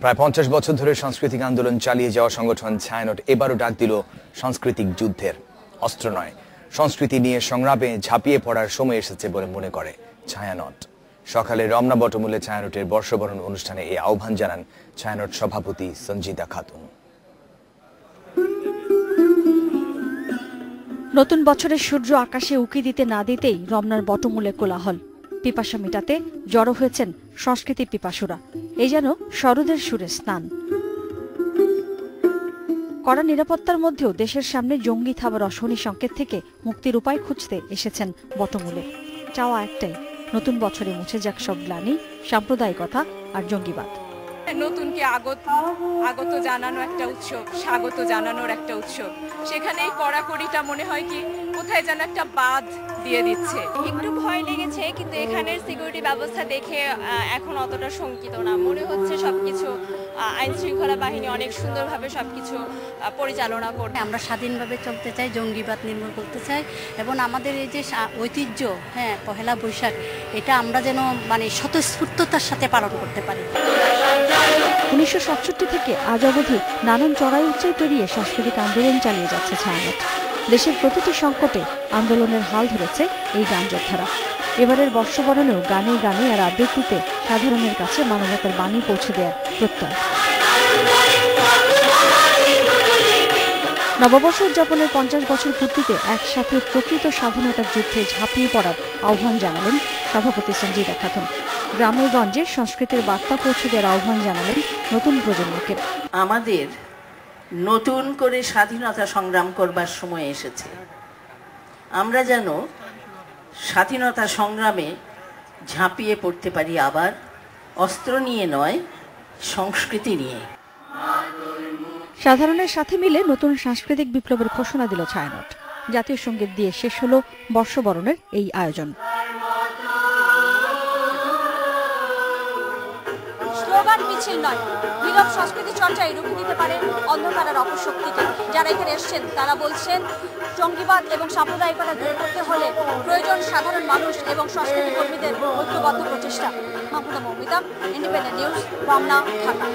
প্রায় পঞ্চাশ বছর ধরে সাংস্কৃতিক আন্দোলন চালিয়ে যাওয়া সংগঠন ছায়ানট এবারও ডাক দিল সাংস্কৃতিক যুদ্ধের অস্ত্র নয়। সংস্কৃতি নিয়ে সংগ্রামে ঝাঁপিয়ে পড়ার সময় এসেছে বলে মনে করে ছায়ানট। সকালে রমনা বটমূলে ছায়ানটের বর্ষবরণ অনুষ্ঠানে এই আহ্বান জানান ছায়ানট সভাপতি সঞ্জিতা খাতুন। নতুন বছরের সূর্য আকাশে উকি দিতে না দিতেই রমনার বটমূলে কোলাহল। পিপাসা মেটাতে জড়ো হয়েছেন সংস্কৃতি পিপাসুরা। এই যেন শরদের সুরে স্নান। কড়া নিরাপত্তার মধ্যেও দেশের সামনে জঙ্গি থাবার অশনি সংকেত থেকে মুক্তির উপায় খুঁজতে এসেছেন বটমূলে। চাওয়া একটাই, নতুন বছরে মুছে যাক সব গ্লানি, সাম্প্রদায়িকতা আর জঙ্গিবাদ। নতুনকে আগত? আগত জানানো একটা উৎসব, স্বাগত জানানোর একটা উৎসব। সেখানে এই কড়াকড়িটা মনে হয় কি কোথায় যেন একটা বাদ দিয়ে দিচ্ছে। একটু ভয় লেগেছে কিন্তু এখানের সিকিউরিটি ব্যবস্থা দেখে এখন অতটা শঙ্কিত না। মনে হচ্ছে সবকিছু আইন শৃঙ্খলা বাহিনী অনেক সুন্দরভাবে সবকিছু পরিচালনা করবে আমরা স্বাধীনভাবে চলতে চাই জঙ্গিবাদ নির্মূল করতে চাই এবং আমাদের এই যে সা- ঐতিহ্য হ্যাঁ পহেলা বৈশাখ এটা আমরা যেন মানে স্বতঃস্ফূর্ততার সাথে পালন করতে পারি। উনিশশো সাতষট্টি থেকে আজ অবধি নানান চড়াই উচ্চাই পেরিয়ে সাংস্কৃতিক আন্দোলন চালিয়ে যাচ্ছে ছায়ানট দেশের প্রতিটি সংকটে আন্দোলনের হাল ধরেছে এই গান যোদ্ধারা। এবারের বর্ষবরণেও গানে গানে আর আবৃত্তিতে সাধারণের কাছে মানবতার বাণী পৌঁছে দেওয়ার প্রত্যয়। নববর্ষ উদযাপনের পঞ্চাশ বছর পূর্তিতে একসাথে প্রকৃত স্বাধীনতার যুদ্ধে ঝাঁপিয়ে পড়ার আহ্বান জানালেন সভাপতি সঞ্জিতা খাতুন গ্রামে গঞ্জে সংস্কৃতির বার্তা পৌঁছে দেওয়ার আহ্বান জানালেন নতুন প্রজন্মকে। আমাদের নতুন করে স্বাধীনতা সংগ্রাম করবার সময় এসেছে। আমরা যেন স্বাধীনতা সংগ্রামে ঝাঁপিয়ে পড়তে পারি আবার, অস্ত্র নিয়ে নয়, সংস্কৃতি নিয়ে। সাধারণের সাথে মিলে নতুন সাংস্কৃতিক বিপ্লবের ঘোষণা দিল ছায়ানট। জাতীয় সংগীত দিয়ে শেষ হলো বর্ষবরণের এই আয়োজন। স্লোগান মিছিল নয়। নীরব সংস্কৃতি চর্চায় রুখে দিতে পারে অন্ধকারের অপশক্তিকে। যারা এখানে এসছেন, তারা বলছেন, জঙ্গিবাদ এবং সাম্প্রদায়িকতা দূর করতে হলে প্রয়োজন সাধারণ মানুষ এবং সংস্কৃতি কর্মীদের ঐক্যবদ্ধ প্রচেষ্টা। Mahmuda Moumita independent news Ramna Dhaka.